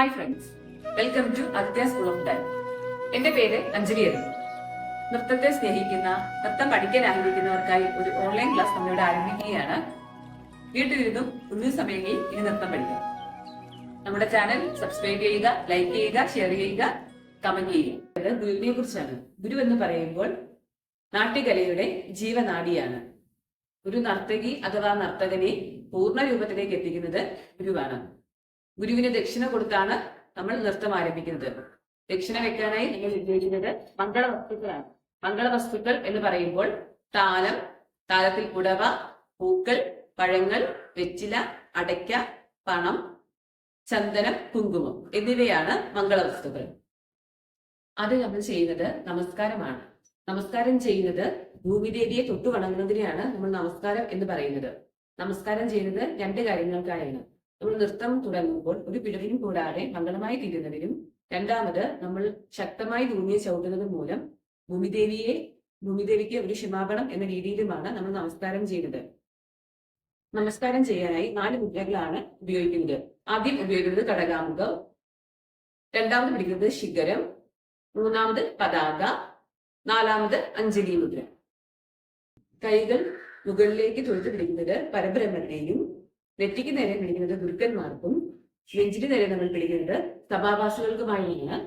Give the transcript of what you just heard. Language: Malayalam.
Hi friends welcome to Athya school of dance എന്റെ പേര് അഞ്ജലി അരുൺ. നൃത്തത്തെ സ്നേഹിക്കുന്ന നൃത്തം പഠിക്കാൻ ആഗ്രഹിക്കുന്നവർക്കായി ഒരു ഓൺലൈൻ ക്ലാസ് നമ്മളിവിടെ ആരംഭിക്കുകയാണ്. വീട്ടിലിരുന്നും ഒന്നും സമയങ്ങളിൽ ഇനി നൃത്തം പഠിക്കാം. നമ്മുടെ ചാനൽ സബ്സ്ക്രൈബ് ചെയ്യുക ലൈക്ക് ചെയ്യുക ഷെയർ ചെയ്യുക കമന്റ് ചെയ്യുക. ഗുരുവിനെ കുറിച്ചാണ് ഗുരു എന്ന് പറയുമ്പോൾ നാട്യകലയുടെ ജീവനാഡിയാണ് ഒരു നർത്തകി അഥവാ നർത്തകനെ പൂർണ രൂപത്തിലേക്ക് എത്തിക്കുന്നത് ഗുരുവാണ്. ഗുരുവിന് ദക്ഷിണ കൊടുത്താണ് നമ്മൾ നൃത്തം ആരംഭിക്കുന്നത്. ദക്ഷിണ വെക്കാനായി നിങ്ങൾ ഉപയോഗിക്കുന്നത് മംഗള വസ്തുക്കളാണ് മംഗള വസ്തുക്കൾ എന്ന് പറയുമ്പോൾ താലം താലത്തിൽ ഉടവ പൂക്കൾ പഴങ്ങൾ വെറ്റില അടയ്ക്ക പണം ചന്ദനം കുങ്കുമം എന്നിവയാണ് മംഗള വസ്തുക്കൾ അത് നമ്മൾ ചെയ്യുന്നത് നമസ്കാരമാണ്. നമസ്കാരം ചെയ്യുന്നത് ഭൂമിദേവിയെ തൊട്ടു വണങ്ങുന്നതിനെയാണ് നമ്മൾ നമസ്കാരം എന്ന് പറയുന്നത്. നമസ്കാരം ചെയ്യുന്നത് രണ്ട് കാര്യങ്ങൾക്കായാണ്. നമ്മൾ നൃത്തം തുടങ്ങുമ്പോൾ ഒരു പിഴവിനും കൂടാതെ മംഗളമായി തീരുന്നതിനും രണ്ടാമത് നമ്മൾ ശക്തമായി ഭൂമിയെ ചവിട്ടുന്നത് മൂലം ഭൂമിദേവിയെ ഭൂമിദേവിക്ക് ഒരു ക്ഷമാപണം എന്ന രീതിയിലുമാണ് നമ്മൾ നമസ്കാരം ചെയ്യുന്നത്. നമസ്കാരം ചെയ്യാനായി നാല് മുദ്രകളാണ് ഉപയോഗിക്കുന്നത്. ആദ്യം ഉപയോഗിക്കുന്നത് കടകാമുഖം രണ്ടാമത് പിടിക്കുന്നത് ശിഖരം മൂന്നാമത് പതാക നാലാമത് അഞ്ജലി മുദ്ര. കൈകൾ മുകളിലേക്ക് തൊഴുത്ത് പിടിക്കുന്നത് പരബ്രഹ്മത്തെയും നെറ്റിക്ക് നേരെ പിടിക്കുന്നത് ദുർഗന്മാർക്കും നെഞ്ചിന് നേരെ നമ്മൾ പിടിക്കുന്നത് സഭാവാസികൾക്കുമായാണ്